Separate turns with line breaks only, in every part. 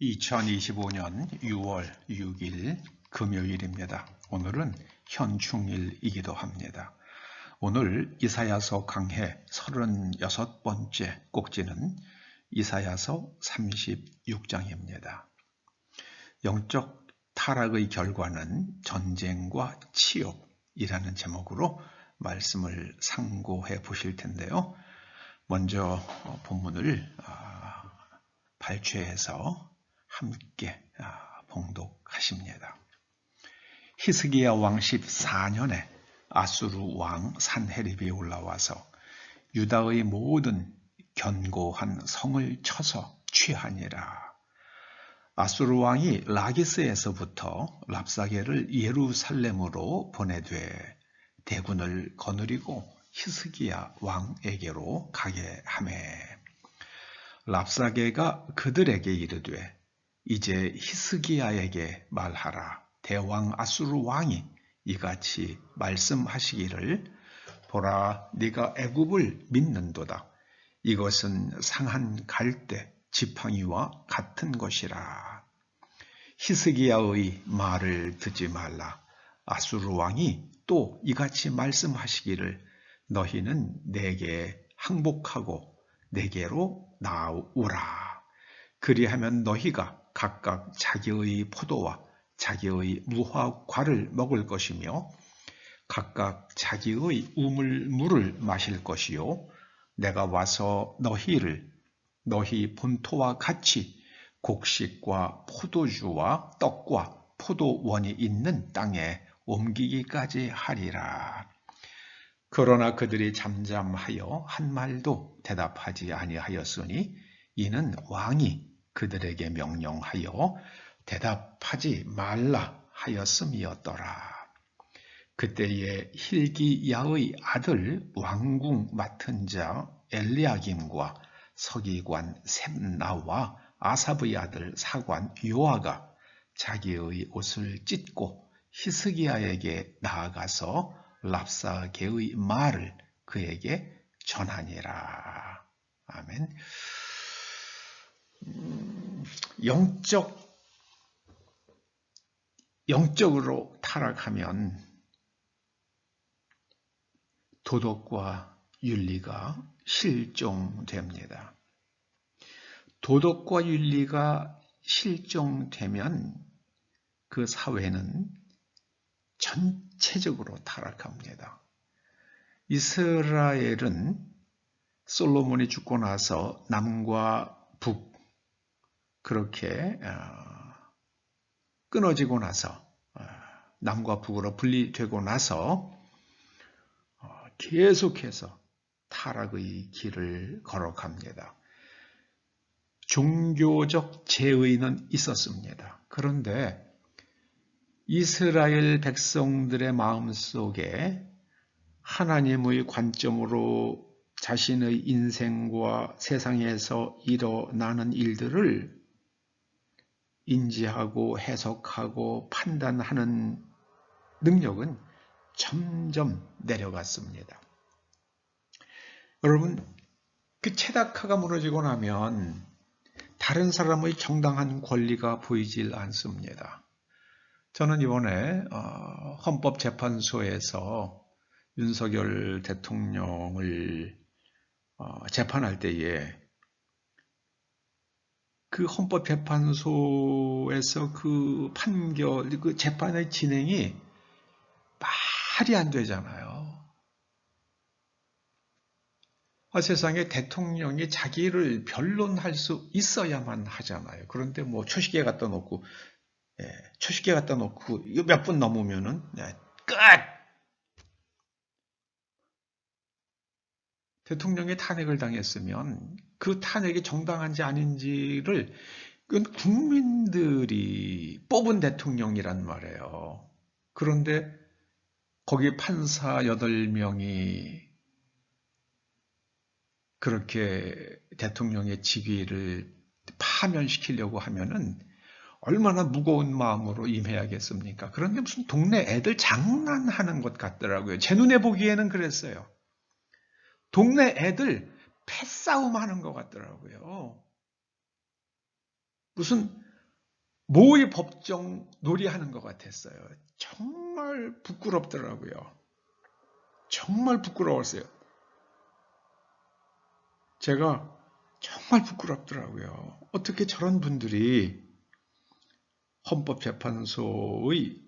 2025년 6월 6일 금요일입니다. 오늘은 현충일이기도 합니다. 오늘 이사야서 강해 36번째 꼭지는 이사야서 36장입니다. 영적 타락의 결과는 전쟁과 치욕이라는 제목으로 말씀을 상고해 보실 텐데요. 먼저 본문을 아, 발췌해서 함께 아, 봉독하십니다. 히스기야 왕 14년에 아수르 왕 산헤립이 올라와서 유다의 모든 견고한 성을 쳐서 취하니라. 아수르 왕이 라기스에서부터 랍사게를 예루살렘으로 보내되 대군을 거느리고 히스기야 왕에게로 가게 하매 랍사게가 그들에게 이르되 이제 히스기야에게 말하라. 대왕 아수르 왕이 이같이 말씀하시기를 보라 네가 애굽을 믿는도다. 이것은 상한 갈대 지팡이와 같은 것이라. 히스기야의 말을 듣지 말라. 아수르 왕이 또 이같이 말씀하시기를 너희는 내게 항복하고 내게로 나오라. 그리하면 너희가 각각 자기의 포도와 자기의 무화과를 먹을 것이며 각각 자기의 우물 물을 마실 것이요 내가 와서 너희를 너희 본토와 같이 곡식과 포도주와 떡과 포도원이 있는 땅에 옮기기까지 하리라. 그러나 그들이 잠잠하여 한 말도 대답하지 아니하였으니 이는 왕이 그들에게 명령하여 대답하지 말라 하였음이었더라. 그때에 힐기야의 아들 왕궁 맡은 자 엘리야김과 서기관 셈나와 아사브의 아들 사관 요아가 자기의 옷을 찢고 히스기야에게 나아가서 랍사게의 말을 그에게 전하니라. 아멘. 음, 영적 영적으로 타락하면 도덕과 윤리가 실종됩니다. 도덕과 윤리가 실종되면 그 사회는 전체적으로 타락합니다. 이스라엘은 솔로몬이 죽고 나서 남과 북 그렇게 어, 끊어지고 나서 어, 남과 북으로 분리되고 나서 어, 계속해서 타락의 길을 걸어갑니다. 종교적 제의는 있었습니다. 그런데 이스라엘 백성들의 마음 속에 하나님의 관점으로 자신의 인생과 세상에서 일어나는 일들을 인지하고 해석하고 판단하는 능력은 점점 내려갔습니다. 여러분, 그 체다카가 무너지고 나면 다른 사람의 정당한 권리가 보이질 않습니다. 저는 이번에 어, 헌법재판소에서 윤석열 대통령을 어, 재판할 때에 그 헌법재판소에서 그 판결, 그 재판의 진행이 말이 안 되잖아요. 아, 세상에 대통령이 자기를 변론할 수 있어야만 하잖아요. 그런데 뭐 초시계 갖다 놓고 예, 초식계 갖다 놓고 몇 분 넘으면은 예, 끝! 대통령이 탄핵을 당했으면 그 탄핵이 정당한지 아닌지를 국민들이 뽑은 대통령이란 말이에요. 그런데 거기 판사 8명이 그렇게 대통령의 직위를 파면시키려고 하면은 얼마나 무거운 마음으로 임해야겠습니까? 그런데 무슨 동네 애들 장난하는 것 같더라고요. 제 눈에 보기에는 그랬어요. 동네 애들 패싸움 하는 것 같더라고요. 무슨 모의 법정 놀이하는 것 같았어요. 정말 부끄럽더라고요. 정말 부끄러웠어요. 제가 정말 부끄럽더라고요. 어떻게 저런 분들이 헌법재판소의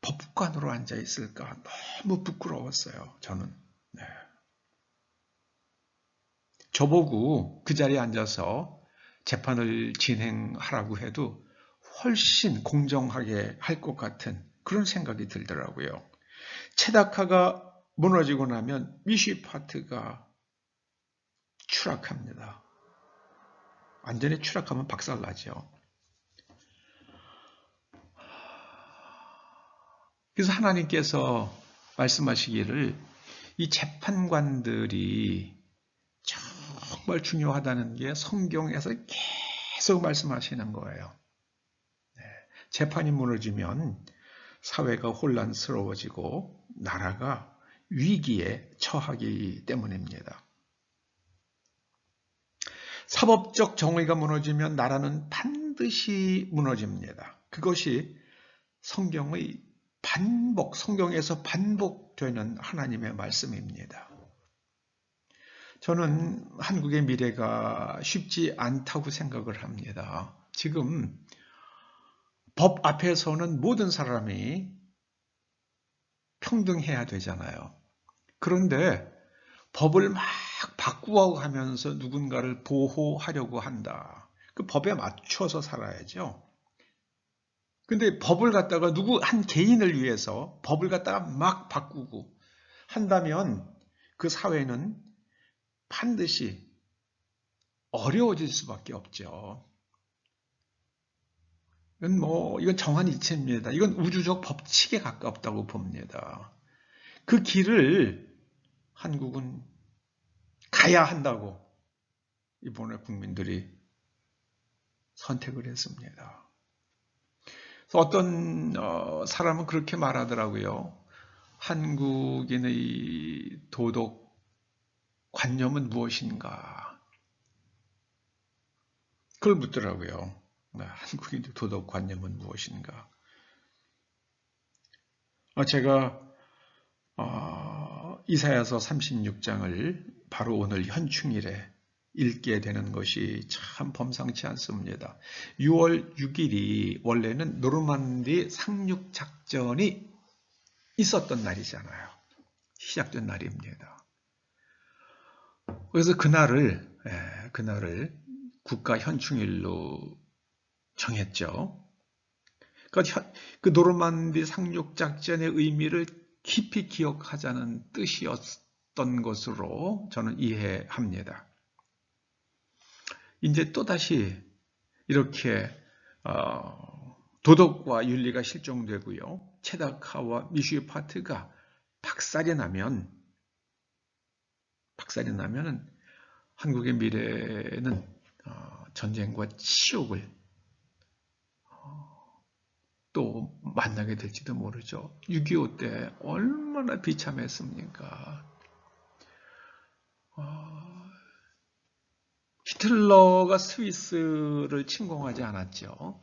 법관으로 앉아 있을까 너무 부끄러웠어요. 저는. 네. 저보고 그 자리에 앉아서 재판을 진행하라고 해도 훨씬 공정하게 할 것 같은 그런 생각이 들더라고요. 체다카가 무너지고 나면 미쉬파트가 추락합니다. 완전히 추락하면 박살나죠. 그래서 하나님께서 말씀하시기를 이 재판관들이 정말 중요하다는 게 성경에서 계속 말씀하시는 거예요. 네. 재판이 무너지면 사회가 혼란스러워지고 나라가 위기에 처하기 때문입니다. 사법적 정의가 무너지면 나라는 반드시 무너집니다. 그것이 성경의 반복, 성경에서 반복되는 하나님의 말씀입니다. 저는 한국의 미래가 쉽지 않다고 생각을 합니다. 지금 법 앞에서는 모든 사람이 평등해야 되잖아요. 그런데 법을 막 바꾸어 가면서 누군가를 보호하려고 한다. 그 법에 맞춰서 살아야죠. 근데 법을 갖다가 누구 한 개인을 위해서 법을 갖다가 막 바꾸고 한다면 그 사회는 반드시 어려워질 수밖에 없죠. 이건 뭐, 이건 정한 이치입니다. 이건 우주적 법칙에 가깝다고 봅니다. 그 길을 한국은 가야 한다고 이번에 국민들이 선택을 했습니다. 어떤 어, 사람은 그렇게 말하더라고요. 한국인의 도덕 관념은 무엇인가? 그걸 묻더라고요. 네, 한국인의 도덕 관념은 무엇인가? 어, 제가 어, 이사야서 36장을 바로 오늘 현충일에 읽게 되는 것이 참 범상치 않습니다. 6월 6일이 원래는 노르만디 상륙 작전이 있었던 날이잖아요. 시작된 날입니다. 그래서 그날을 예, 그날을 국가 현충일로 정했죠. 그러니까 그 노르만디 상륙 작전의 의미를 깊이 기억하자는 뜻이었던 것으로 저는 이해합니다. 이제 또다시 이렇게 어, 도덕과 윤리가 실종되고요. 체다카와 미슈파트가 박살이 나면 박살이 나면은 한국의 미래는 어, 전쟁과 치욕을 어, 또 만나게 될지도 모르죠. 6.25 때 얼마나 비참했습니까? 히틀러가 스위스를 침공하지 않았죠.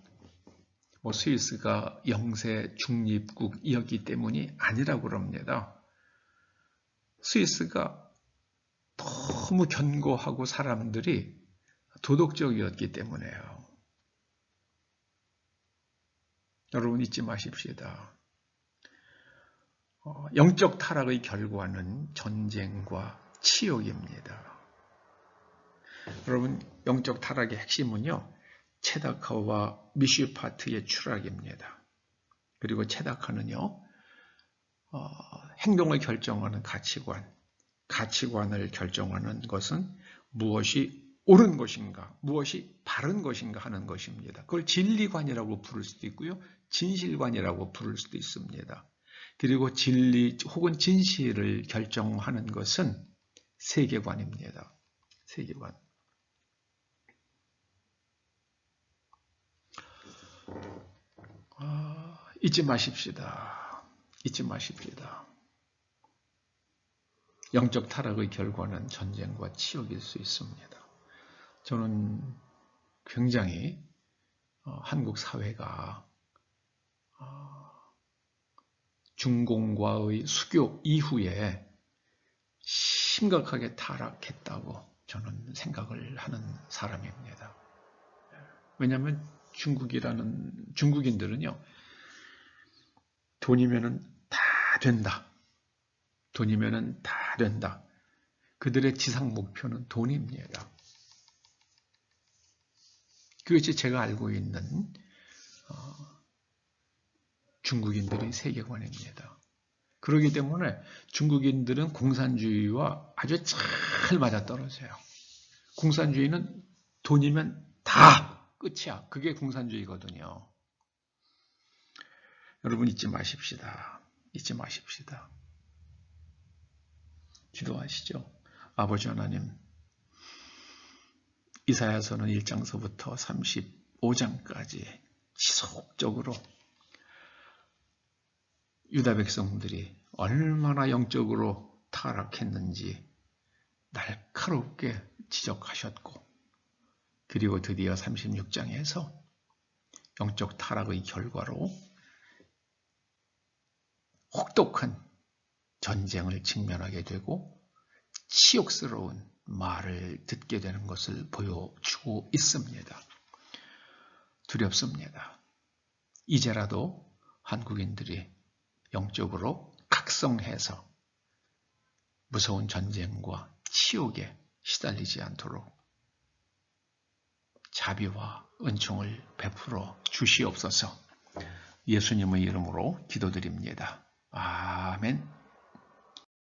뭐 스위스가 영세 중립국이었기 때문이 아니라고 그럽니다. 스위스가 너무 견고하고 사람들이 도덕적이었기 때문에요. 여러분 잊지 마십시다. 어, 영적 타락의 결과는 전쟁과 치욕입니다. 여러분 영적 타락의 핵심은요. 체다카와 미슈파트의 추락입니다. 그리고 체다카는요. 어, 행동을 결정하는 가치관, 가치관을 결정하는 것은 무엇이 옳은 것인가, 무엇이 바른 것인가 하는 것입니다. 그걸 진리관이라고 부를 수도 있고요. 진실관이라고 부를 수도 있습니다. 그리고 진리 혹은 진실을 결정하는 것은 세계관입니다. 세계관. 아, 잊지 마십시다. 잊지 마십시다. 영적 타락의 결과는 전쟁과 치욕일 수 있습니다. 저는 굉장히 어, 한국 사회가 어, 중공과의 수교 이후에 심각하게 타락했다고 저는 생각을 하는 사람입니다. 왜냐하면 중국이라는 중국인들은요 돈이면은 다 된다. 돈이면은 다 된다. 그들의 지상 목표는 돈입니다. 그것이 제가 알고 있는 어, 중국인들의 세계관입니다. 그렇기 때문에 중국인들은 공산주의와 아주 잘 맞아떨어져요. 공산주의는 돈이면 다 끝이야. 그게 공산주의거든요. 여러분 잊지 마십시다. 잊지 마십시다. 기도하시죠. 아버지 하나님, 이사야서는 1장서부터 35장까지 지속적으로 유다 백성들이 얼마나 영적으로 타락했는지 날카롭게 지적하셨고 그리고 드디어 36장에서 영적 타락의 결과로 혹독한 전쟁을 직면하게 되고 치욕스러운 말을 듣게 되는 것을 보여주고 있습니다. 두렵습니다. 이제라도 한국인들이 영적으로 각성해서 무서운 전쟁과 치욕에 시달리지 않도록 자비와 은총을 베풀어 주시옵소서 예수님의 이름으로 기도드립니다. 아멘.